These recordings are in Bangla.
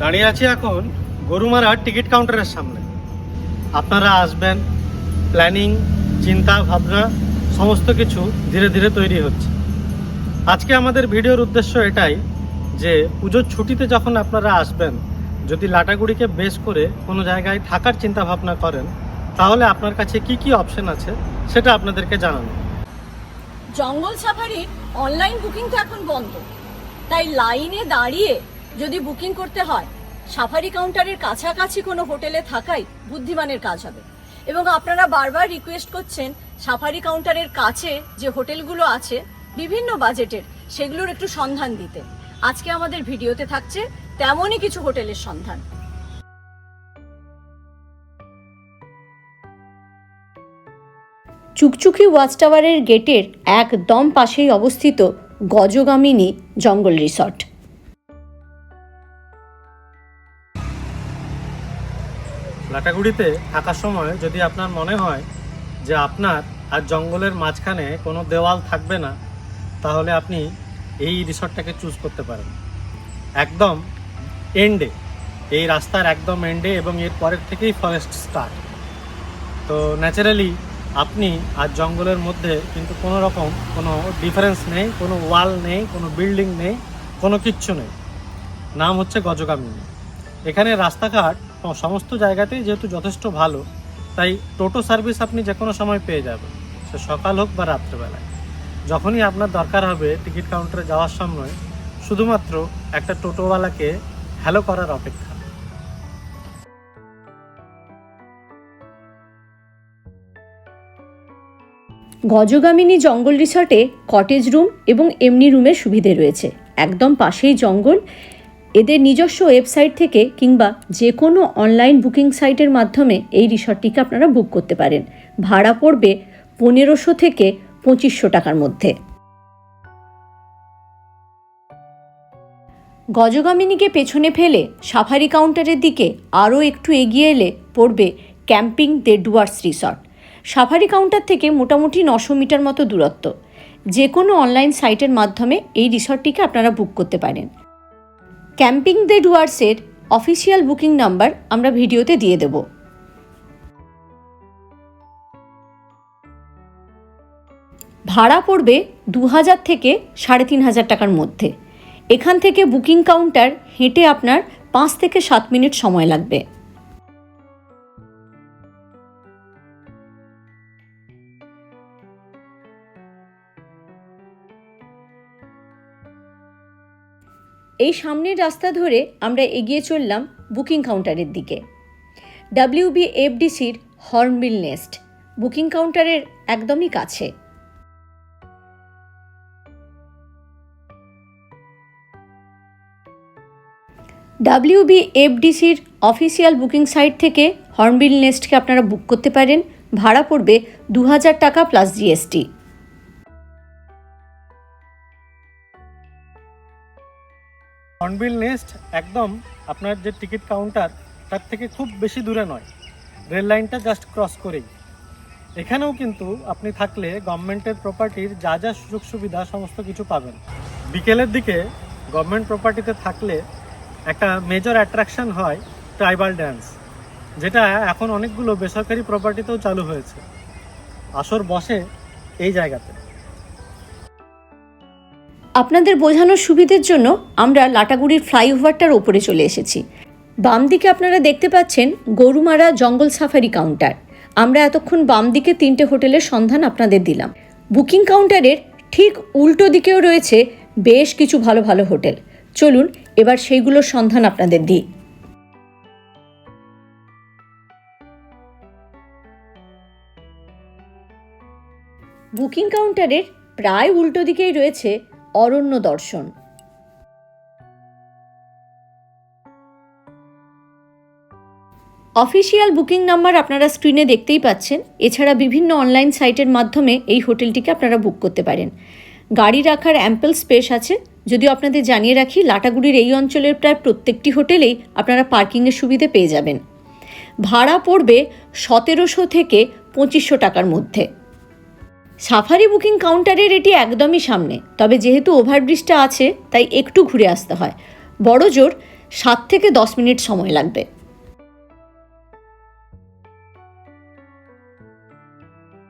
দাঁড়িয়ে আছি এখন গরুমারার টিকিট কাউন্টারের সামনে। আপনারা আসবেন প্ল্যানিং চিন্তা, ভাবনা, সমস্ত কিছু ধীরে ধীরে তৈরি হচ্ছে। আজকে আমাদের ভিডিওর উদ্দেশ্য এটাই যে পুজোর ছুটিতে যখন আপনারা আসবেন, যদি লাটাগুড়িকে বেস করে কোনো জায়গায় থাকার চিন্তা ভাবনা করেন, তাহলে আপনার কাছে কি কি অপশন আছে সেটা আপনাদেরকে জানানো। জঙ্গল সাফারির অনলাইন বুকিং তো এখন বন্ধ। তাই লাইনে দাঁড়িয়ে যদি বুকিং করতে হয়, সাফারি কাউন্টারের কাছাকাছি কোনো হোটেলে থাকাই বুদ্ধিমানের কাজ হবে। এবং আপনারা বারবার রিকোয়েস্ট করছেন, সাফারি কাউন্টারের কাছে যে হোটেলগুলো আছে, বিভিন্ন বাজেটের, সেগুলোর একটু সন্ধান দিতে। আজকে আমাদের ভিডিওতে থাকছে তেমনই কিছু হোটেলের সন্ধান। চুকচুকি ওয়াচ টাওয়ারের গেটের একদম পাশেই অবস্থিত গজগামিনী জঙ্গল রিসর্ট। লাটাগুড়িতে থাকার সময় যদি আপনার মনে হয় যে আপনার আর জঙ্গলের মাঝখানে কোনো দেওয়াল থাকবে না, তাহলে আপনি এই রিসর্টটাকে চুজ করতে পারেন। একদম এন্ডে এই রাস্তার একদম এন্ডে এবং এর পরের থেকেই ফরেস্ট স্টার্ট তো ন্যাচারালি আপনি আর জঙ্গলের মধ্যে কিন্তু কোনো রকম কোনো ডিফারেন্স নেই, কোনো ওয়াল নেই, কোনো বিল্ডিং নেই, কোনো কিচ্ছু নেই। নাম হচ্ছে গজগামিনী। এখানে রাস্তাঘাট সমস্ত জায়গাতেই যেহেতু যথেষ্ট ভালো, তাই টোটো সার্ভিস আপনি যে কোনো সময় পেয়ে যাবেন, সে সকাল হোক বা রাত্রেবেলায়। যখনই আপনার দরকার হবে টিকিট কাউন্টারে যাওয়ার সময়, শুধুমাত্র একটা টোটোওয়ালাকে হ্যালো করার অপেক্ষা। গজগামিনী জঙ্গল রিসর্টে কটেজ রুম এবং এমনি রুমের সুবিধে রয়েছে। একদম পাশেই জঙ্গল এদের নিজস্ব ওয়েবসাইট থেকে কিংবা যে কোনো অনলাইন বুকিং সাইটের মাধ্যমে এই রিসর্টটিকে আপনারা বুক করতে পারেন। ভাড়া পড়বে পনেরোশো থেকে পঁচিশশো টাকার মধ্যে। গজগামিনীকে পেছনে ফেলে সাফারি কাউন্টারের দিকে আরও একটু এগিয়ে এলে পড়বে camping de Dooars resort. Safari counter থেকে মোটামুটি নশো মিটার মতো দূরত্ব। যে কোনো অনলাইন সাইটের মাধ্যমে এই রিসর্টটিকে আপনারা বুক করতে পারেন। ক্যাম্পিং দে ডুয়ার্সের অফিসিয়াল বুকিং নাম্বার আমরা ভিডিওতে দিয়ে দেব। ভাড়া পড়বে দু হাজার থেকে সাড়ে তিন হাজার টাকার মধ্যে। এখান থেকে বুকিং কাউন্টার হেঁটে আপনার পাঁচ থেকে সাত মিনিট সময় লাগবে। এই সামনের রাস্তা ধরে আমরা এগিয়ে চললাম বুকিং কাউন্টারের দিকে। ডাব্লিউবি এফডিসির হর্নবিল নেস্ট। বুকিং কাউন্টারের একদমই কাছে। ডাব্লিউবি এফডিসির অফিসিয়াল বুকিং সাইট থেকে হর্নবিল নেস্টকে আপনারা বুক করতে পারেন। ভাড়া পড়বে দু হাজার টাকা প্লাস জিএসটি হর্নবিল নেস্ট একদম আপনার যে টিকিট কাউন্টার, তার থেকে খুব বেশি দূরে নয়। রেল লাইনটা জাস্ট ক্রস করেই। এখানেও কিন্তু আপনি থাকলে গভর্নমেন্টের প্রপার্টির যা যা সুযোগ সুবিধা সমস্ত কিছু পাবেন। বিকেলের দিকে গভর্নমেন্ট প্রপার্টিতে থাকলে একটা মেজর অ্যাট্রাকশন হয় ট্রাইবাল ড্যান্স যেটা এখন অনেকগুলো বেসরকারি প্রপার্টিতেও চালু হয়েছে। আসর বসে এই জায়গাতে। আপনাদের বোঝানোর সুবিধের জন্য আমরা লাটাগুড়ির ফ্লাইওভারটার ওপরে চলে এসেছি। বাম দিকে আপনারা দেখতে পাচ্ছেন গরুমারা জঙ্গল সাফারি কাউন্টার। আমরা এতক্ষণ বাম দিকে তিনটে হোটেলের সন্ধান আপনাদের দিলাম। বুকিং কাউন্টারের ঠিক উল্টো দিকেও রয়েছে বেশ কিছু ভালো ভালো হোটেল। চলুন, এবার সেইগুলোর সন্ধান আপনাদের দিই। বুকিং কাউন্টারের প্রায় উল্টো দিকেই রয়েছে অরণ্য দর্শন। অফিসিয়াল বুকিং নাম্বার আপনারা স্ক্রিনে দেখতেই পাচ্ছেন। এছাড়া বিভিন্ন অনলাইন সাইটের মাধ্যমে এই হোটেলটিকে আপনারা বুক করতে পারেন। গাড়ি রাখার অ্যাম্পেল স্পেস আছে। যদিও আপনাদের জানিয়ে রাখি, লাটাগুড়ির এই অঞ্চলের প্রায় প্রত্যেকটি হোটেলেই আপনারা পার্কিংয়ের সুবিধে পেয়ে যাবেন। ভাড়া পড়বে সতেরোশো থেকে পঁচিশশো টাকার মধ্যে। সাফারি বুকিং কাউন্টারের এটি একদমই সামনে। তবে যেহেতু ওভারব্রিজটা আছে, তাই একটু ঘুরে আসতে হয়। বড় জোর, সাত থেকে দশ মিনিট সময় লাগবে।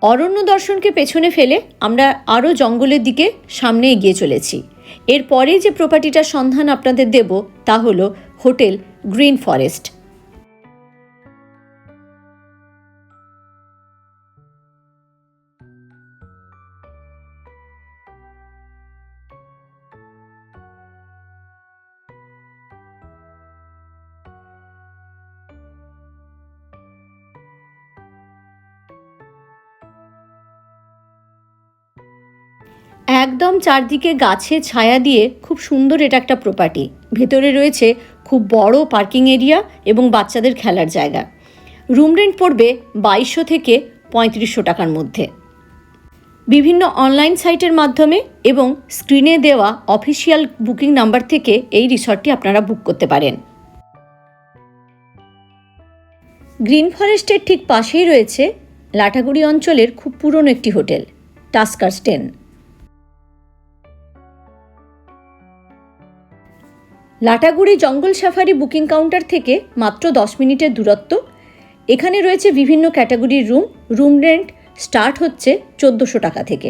অরণ্য দর্শনকে পেছনে ফেলে আমরা আরও জঙ্গলের দিকে সামনে এগিয়ে চলেছি। এরপরে যে প্রপার্টিটার সন্ধান আপনাদের দেব, তা হলো হোটেল গ্রিন ফরেস্ট। চারদিকে গাছে ছায়া দিয়ে খুব সুন্দর এটা একটা প্রপার্টি ভেতরে রয়েছে খুব বড় পার্কিং এরিয়া এবং বাচ্চাদের খেলার জায়গা। রুম রেন্ট পড়বে বাইশশো থেকে পঁয়ত্রিশশো টাকার মধ্যে। বিভিন্ন অনলাইন সাইটের মাধ্যমে এবং স্ক্রিনে দেওয়া অফিসিয়াল বুকিং নাম্বার থেকে এই রিসর্টটি আপনারা বুক করতে পারেন। গ্রিন ফরেস্টের ঠিক পাশেই রয়েছে লাটাগুড়ি অঞ্চলের খুব পুরনো একটি হোটেল টাস্কার স্টেন লাটাগুড়ি জঙ্গল সাফারি বুকিং কাউন্টার থেকে মাত্র দশ মিনিটের দূরত্ব। এখানে রয়েছে বিভিন্ন ক্যাটাগরির রুম। রুম রেন্ট স্টার্ট হচ্ছে চোদ্দোশো টাকা থেকে।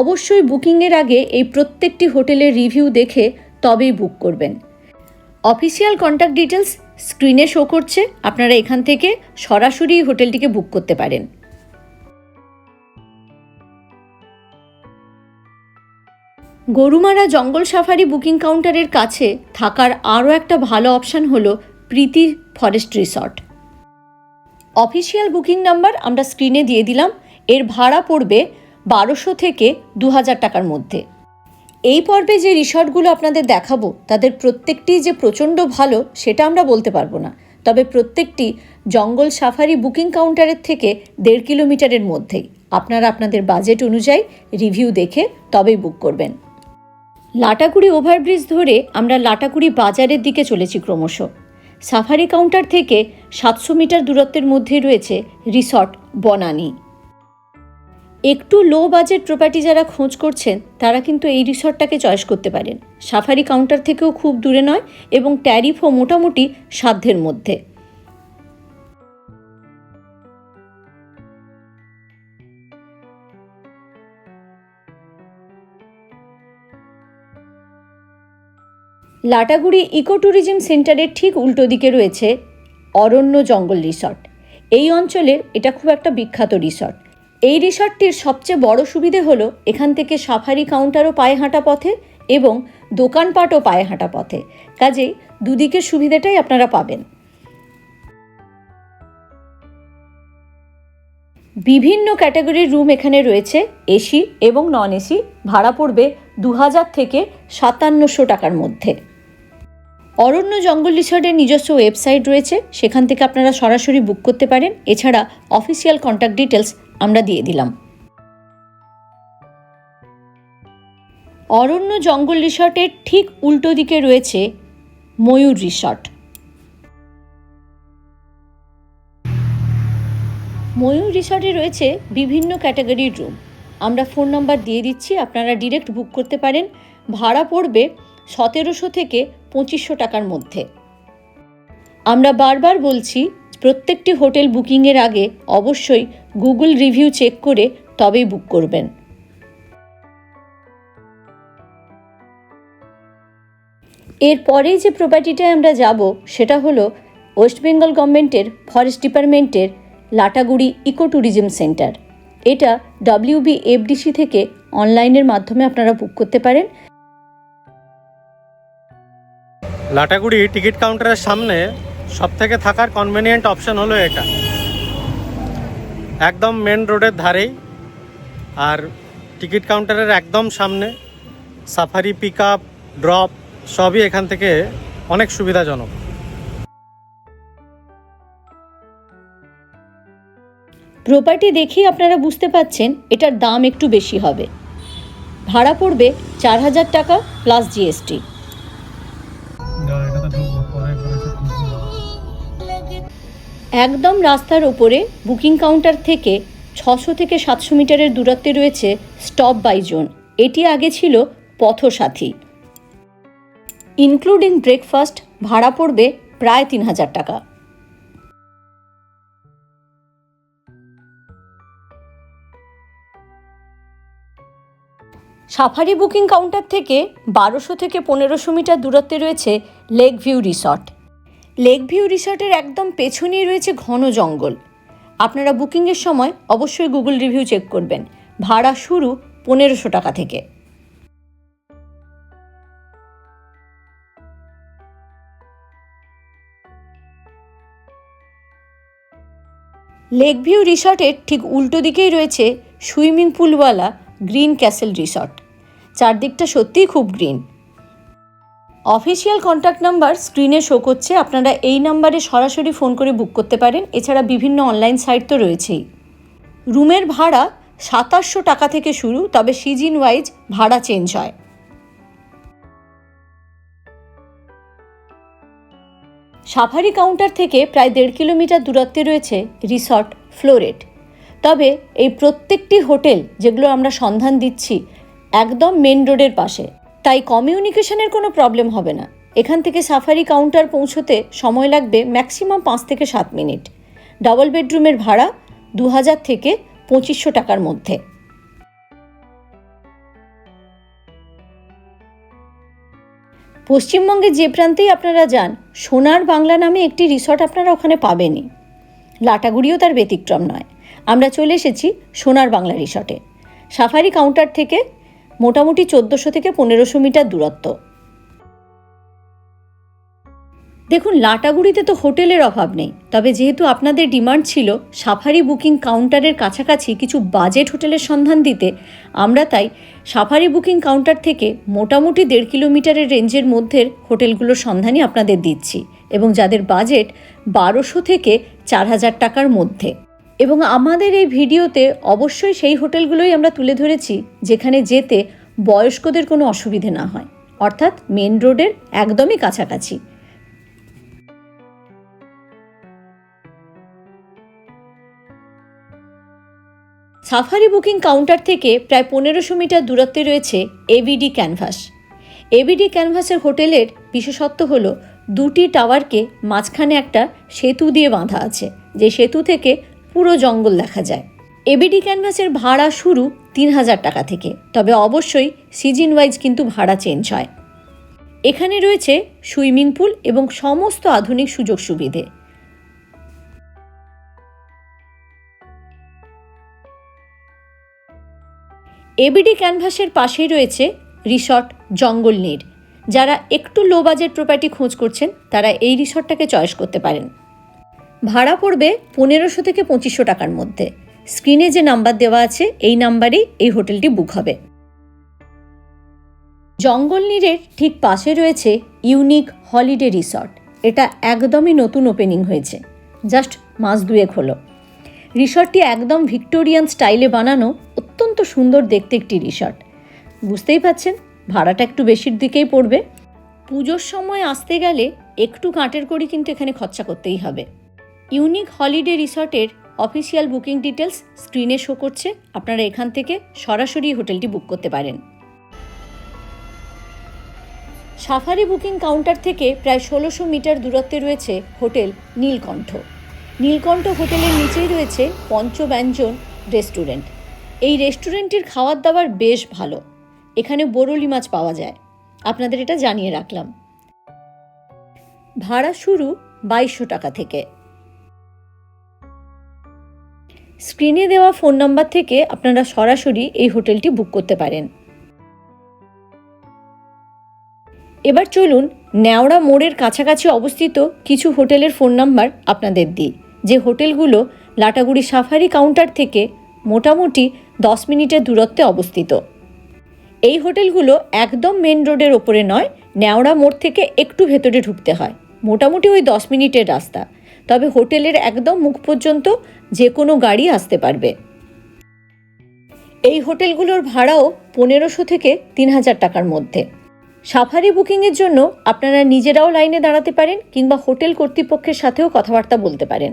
অবশ্যই বুকিংয়ের আগে এই প্রত্যেকটি হোটেলের রিভিউ দেখে তবেই বুক করবেন। অফিসিয়াল কন্ট্যাক্ট ডিটেলস স্ক্রিনে শো করছে। আপনারা এখান থেকে সরাসরি হোটেলটিকে বুক করতে পারেন। গরুমারা জঙ্গল সাফারি বুকিং কাউন্টারের কাছে থাকার আরও একটা ভালো অপশান হলো Preeti forest resort. Official booking number আমরা স্ক্রিনে দিয়ে দিলাম। এর ভাড়া পড়বে বারোশো থেকে দু হাজার টাকার মধ্যে। এই পর্বে যে রিসর্টগুলো আপনাদের দেখাবো, তাদের প্রত্যেকটি যে প্রচণ্ড ভালো সেটা আমরা বলতে পারব না। তবে প্রত্যেকটি জঙ্গল সাফারি বুকিং কাউন্টারের থেকে দেড় কিলোমিটারের মধ্যেই। আপনারা আপনাদের বাজেট অনুযায়ী রিভিউ দেখে তবেই বুক করবেন। লাটাকুড়ি ওভারব্রিজ ধরে আমরা লাটাকুড়ি বাজারের দিকে চলেছি ক্রমশ। সাফারি কাউন্টার থেকে সাতশো মিটার দূরত্বের মধ্যে রয়েছে রিসর্ট বনানি। একটু লো বাজেট প্রপার্টি যারা খোঁজ করছেন, তারা কিন্তু এই রিসর্টটাকে চয়েস করতে পারেন। সাফারি কাউন্টার থেকেও খুব দূরে নয় এবং ট্যারিফও মোটামুটি সাধ্যের মধ্যে। লাটাগুড়ি ইকো ট্যুরিজম সেন্টারের ঠিক উল্টো দিকে রয়েছে অরণ্য জঙ্গল রিসর্ট। এই অঞ্চলের এটা খুব একটা বিখ্যাত রিসর্ট। এই রিসর্টটির সবচেয়ে বড় সুবিধে হলো এখান থেকে সাফারি কাউন্টারও পায়ে হাঁটা পথে এবং দোকানপাটও পায়ে হাঁটা পথে। কাজেই দুদিকের সুবিধাটাই আপনারা পাবেন। বিভিন্ন ক্যাটাগরির রুম এখানে রয়েছে, এসি এবং নন এসি, ভাড়া পড়বে দু হাজার থেকে সাতান্নশো টাকার মধ্যে। অরণ্য জঙ্গল রিসর্টের নিজস্ব ওয়েবসাইট রয়েছে, সেখান থেকে আপনারা সরাসরি বুক করতে পারেন। এছাড়া অফিসিয়াল কন্ট্যাক্ট ডিটেলস আমরা দিয়ে দিলাম। অরণ্য জঙ্গল রিসর্টের ঠিক উল্টো দিকে রয়েছে ময়ূর রিসর্ট। ময়ূর রিসর্টে রয়েছে বিভিন্ন ক্যাটাগরির রুম। আমরা ফোন নাম্বার দিয়ে দিচ্ছি, আপনারা ডিরেক্ট বুক করতে পারেন। ভাড়া পড়বে সতেরোশো থেকে পঁচিশশো টাকার মধ্যে। আমরা বারবার বলছি, প্রত্যেকটি হোটেল বুকিংয়ের আগে অবশ্যই গুগল রিভিউ চেক করে তবেই বুক করবেন। এরপরে যে প্রপার্টিটায় আমরা যাব, সেটা হলো ওয়েস্ট বেঙ্গল গভর্নমেন্টের ফরেস্ট ডিপার্টমেন্টের লাটাগুড়ি ইকো ট্যুরিজম সেন্টার এটা ডাব্লিউবি এফডিসি থেকে অনলাইনের মাধ্যমে আপনারা বুক করতে পারেন। লাটাগুড়ি টিকিট কাউন্টারের সামনে সব থেকে থাকার কনভেনিয়েন্ট অপশন হলো এটা। একদম মেন রোডের ধারেই আর টিকিট কাউন্টারের একদম সামনে সাফারি পিক আপ ড্রপ সবই এখান থেকে অনেক সুবিধাজনক। প্রপার্টি দেখেই আপনারা বুঝতে পাচ্ছেন এটার দাম একটু বেশি হবে। ভাড়া পড়বে চার হাজার টাকা প্লাস জিএসটি একদম রাস্তার ওপরে বুকিং কাউন্টার থেকে ছশো থেকে সাতশো মিটারের দূরত্বে রয়েছে স্টপ বাই জোন এটি আগে ছিল পথসাথী। ইনক্লুডিং ব্রেকফাস্ট ভাড়া পড়বে প্রায় তিন হাজার টাকা। সাফারি বুকিং কাউন্টার থেকে বারোশো থেকে পনেরোশো মিটার দূরত্বে রয়েছে lake view resort lake view রিসর্টের একদম পেছনেই রয়েছে ঘন জঙ্গল। আপনারা বুকিংয়ের সময় অবশ্যই গুগল রিভিউ চেক করবেন। ভাড়া শুরু পনেরোশো টাকা থেকে। লেক ভিউ রিসর্টের ঠিক উল্টো দিকেই রয়েছে সুইমিং পুলওয়ালা গ্রিন ক্যাসেল রিসর্ট। চারদিকটা সত্যিই খুব গ্রিন। অফিসিয়াল কন্ট্যাক্ট নাম্বার স্ক্রিনে শো করছে। আপনারা এই নাম্বারে সরাসরি ফোন করে বুক করতে পারেন। এছাড়া বিভিন্ন অনলাইন সাইট তো রয়েছেই। রুমের ভাড়া সাতাশশো টাকা থেকে শুরু, তবে সিজন ওয়াইজ ভাড়া চেঞ্জ হয়। সাফারি কাউন্টার থেকে প্রায় দেড় কিলোমিটার দূরত্বে রয়েছে রিসর্ট ফ্লোরেট তবে এই প্রত্যেকটি হোটেল যেগুলো আমরা সন্ধান দিচ্ছি, একদম মেন রোডের পাশে। তাই কমিউনিকেশনের কোনো প্রবলেম হবে না। এখান থেকে সাফারি কাউন্টার পৌঁছতে সময় লাগবে ম্যাক্সিমাম পাঁচ থেকে সাত মিনিট। ডাবল বেডরুমের ভাড়া দু হাজার থেকে পঁচিশশো টাকার মধ্যে। পশ্চিমবঙ্গের যে প্রান্তেই আপনারা যান, সোনার বাংলা নামে একটি রিসর্ট আপনারা ওখানে পাবেনই। লাটাগুড়িও তার ব্যতিক্রম নয়। আমরা চলে এসেছি সোনার বাংলা রিসর্টে। সাফারি কাউন্টার থেকে মোটামুটি চোদ্দোশো থেকে পনেরোশো মিটার দূরত্ব। দেখুন, লাটাগুড়িতে তো হোটেলের অভাব নেই। তবে যেহেতু আপনাদের ডিমান্ড ছিল সাফারি বুকিং কাউন্টারের কাছাকাছি কিছু বাজেট হোটেলের সন্ধান দিতে, আমরা তাই সাফারি বুকিং কাউন্টার থেকে মোটামুটি দেড় কিলোমিটারের রেঞ্জের মধ্যে হোটেলগুলোর সন্ধানই আপনাদের দিচ্ছি এবং যাদের বাজেট বারোশো থেকে চার হাজার টাকার মধ্যে। এবং আমাদের এই ভিডিওতে অবশ্যই সেই হোটেলগুলোই আমরা তুলে ধরেছি যেখানে যেতে বয়স্কদের কোনো অসুবিধে না হয়। অর্থাৎ মেন রোডের একদমই কাছাকাছি। সাফারি বুকিং কাউন্টার থেকে প্রায় পনেরোশো মিটার দূরত্বে রয়েছে এবিডি ক্যানভাস। এবিডি ক্যানভাসের হোটেলের বিশেষত্ব হলো, দুটি টাওয়ারকে মাঝখানে একটা সেতু দিয়ে বাঁধা আছে। যে সেতু থেকে পুরো জঙ্গল দেখা যায়। এবিডি ক্যানভাসের ভাড়া শুরু তিন হাজার টাকা থেকে। তবে অবশ্যই সিজন ওয়াইজ কিন্তু ভাড়া চেঞ্জ হয়। এখানে রয়েছে সুইমিং পুল এবং সমস্ত আধুনিক সুযোগ সুবিধে। এবিডি ক্যানভাসের পাশেই রয়েছে রিসর্ট জঙ্গল নীর যারা একটু লো বাজেট প্রপার্টি খোঁজ করছেন, তারা এই রিসর্টটাকে চয়েস করতে পারেন। ভাড়া পড়বে পনেরোশো থেকে পঁচিশশো টাকার মধ্যে। স্ক্রিনে যে নাম্বার দেওয়া আছে, এই নাম্বারেই এই হোটেলটি বুক হবে। জঙ্গল নীরের ঠিক পাশে রয়েছে ইউনিক হলিডে রিসর্ট। এটা একদমই নতুন ওপেনিং হয়েছে। জাস্ট মাস দুয়েক হলো। রিসর্টটি একদম ভিক্টোরিয়ান স্টাইলে বানানো অত্যন্ত সুন্দর দেখতে একটি রিসর্ট। বুঝতেই পাচ্ছেন, ভাড়াটা একটু বেশির দিকেই পড়বে। পুজোর সময় আসতে গেলে একটু কাঁটের করি কিন্তু এখানে খরচা করতেই হবে। Unique holiday রিসর্টের official booking details স্ক্রিনে শো করছে। আপনারা এখান থেকে সরাসরি হোটেলটি বুক করতে পারেন। সাফারি বুকিং কাউন্টার থেকে প্রায় ষোলোশো মিটার দূরত্বে রয়েছে হোটেল নীলকণ্ঠ। নীলকণ্ঠ হোটেলের নিচেই রয়েছে পঞ্চব্যঞ্জন রেস্টুরেন্ট। এই রেস্টুরেন্টটির খাবার দাবার বেশ ভালো। এখানে বরলি মাছ পাওয়া যায়। আপনাদের এটা জানিয়ে রাখলাম। ভাড়া শুরু বাইশশো টাকা থেকে। স্ক্রিনে দেওয়া ফোন নাম্বার থেকে আপনারা সরাসরি এই হোটেলটি বুক করতে পারেন। এবার চলুন ন্যাওড়া মোড়ের কাছাকাছি অবস্থিত কিছু হোটেলের ফোন নাম্বার আপনাদের দিই। যে হোটেলগুলো লাটাগুড়ি সাফারি কাউন্টার থেকে মোটামুটি দশ মিনিটের দূরত্বে অবস্থিত। এই হোটেলগুলো একদম মেন রোডের ওপরে নয়, ন্যাওড়া মোড় থেকে একটু ভেতরে ঢুকতে হয়। মোটামুটি ওই দশ মিনিটের রাস্তা। তবে হোটেলের একদম মুখ পর্যন্ত যে কোনো গাড়ি আসতে পারবে। এই হোটেলগুলোর ভাড়াও পনেরোশো থেকে তিন হাজার টাকার মধ্যে। সাফারি বুকিংয়ের জন্য আপনারা নিজেরাও লাইনে দাঁড়াতে পারেন কিংবা হোটেল কর্তৃপক্ষের সাথেও কথাবার্তা বলতে পারেন।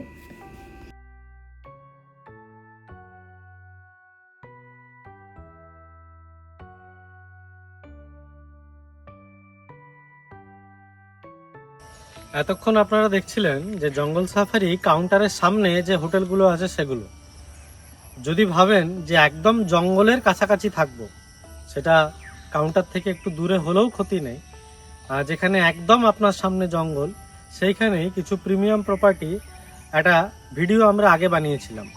এতক্ষণ আপনারা দেখছিলেন যে জঙ্গল সাফারি কাউন্টারের সামনে যে হোটেলগুলো আছে সেগুলো। যদি ভাবেন যে একদম জঙ্গলের কাছাকাছি থাকব, সেটা কাউন্টার থেকে একটু দূরে হলেও ক্ষতি নেই। আর যেখানে একদম আপনার সামনে জঙ্গল, সেইখানেই কিছু প্রিমিয়াম প্রপার্টি, একটা ভিডিও আমরা আগে বানিয়েছিলাম।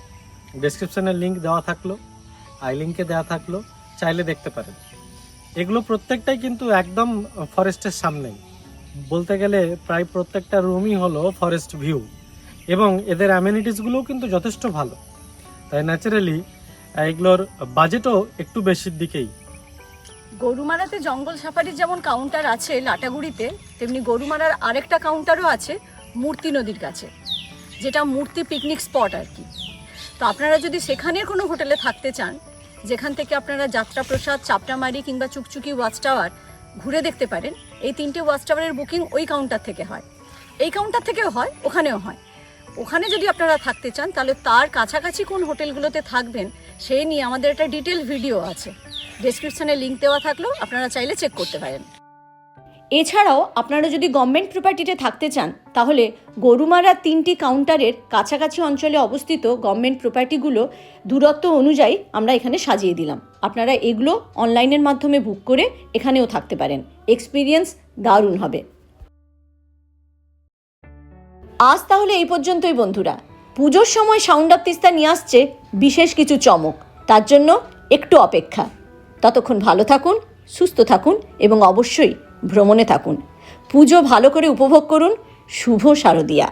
ডেসক্রিপশনের লিঙ্ক দেওয়া থাকল, আই লিঙ্কে দেওয়া থাকল, চাইলে দেখতে পারেন। এগুলো প্রত্যেকটাই কিন্তু একদম ফরেস্টের সামনেই। বলতে গেলে প্রায় প্রত্যেকটা রুমই হলো ফরেস্ট ভিউ এবং এদের অ্যামিনিটিসগুলোও কিন্তু যথেষ্ট ভালো। তাই ন্যাচারালি এগুলোর বাজেটও একটু বেশির দিকেই। গরুমারাতে জঙ্গল সাফারির যেমন কাউন্টার আছে লাটাগুড়িতে, তেমনি গরুমারার আরেকটা কাউন্টারও আছে মূর্তি নদীর কাছে, যেটা মূর্তি পিকনিক স্পট আর কি। তো আপনারা যদি সেখানের কোনো হোটেলে থাকতে চান, যেখান থেকে আপনারা যাত্রা প্রসাদ চাপটামারি কিংবা চুকচুকি ওয়াচ টাওয়ার ঘুরে দেখতে পারেন, এই তিনটে ওয়াচ টাওয়ারের বুকিং ওই কাউন্টার থেকে হয়। এই কাউন্টার থেকেও হয়, ওখানেও হয়। ওখানে যদি আপনারা থাকতে চান, তাহলে তার কাছাকাছি কোন হোটেলগুলোতে থাকবেন সেই নিয়ে আমাদের একটা ডিটেল ভিডিও আছে। ডেসক্রিপশানে লিঙ্ক দেওয়া থাকলেও আপনারা চাইলে চেক করতে পারেন। এছাড়াও আপনারা যদি গভর্নমেন্ট প্রপার্টিতে থাকতে চান, তাহলে গরুমারা তিনটি কাউন্টারের কাছাকাছি অঞ্চলে অবস্থিত গভর্নমেন্ট প্রপার্টিগুলো দূরত্ব অনুযায়ী আমরা এখানে সাজিয়ে দিলাম। আপনারা এগুলো অনলাইনের মাধ্যমে বুক করে এখানেও থাকতে পারেন। এক্সপিরিয়েন্স দারুণ হবে। আজ তাহলে এই পর্যন্তই বন্ধুরা। পুজোর সময় সাউন্ড অফ তিস্তা নিয়ে আসছে বিশেষ কিছু চমক। তার জন্য একটু অপেক্ষা। ততক্ষণ ভালো থাকুন, সুস্থ থাকুন এবং অবশ্যই ভ্রমণে থাকুন। পুজো ভালো করে উপভোগ করুন। শুভ শারদিয়া।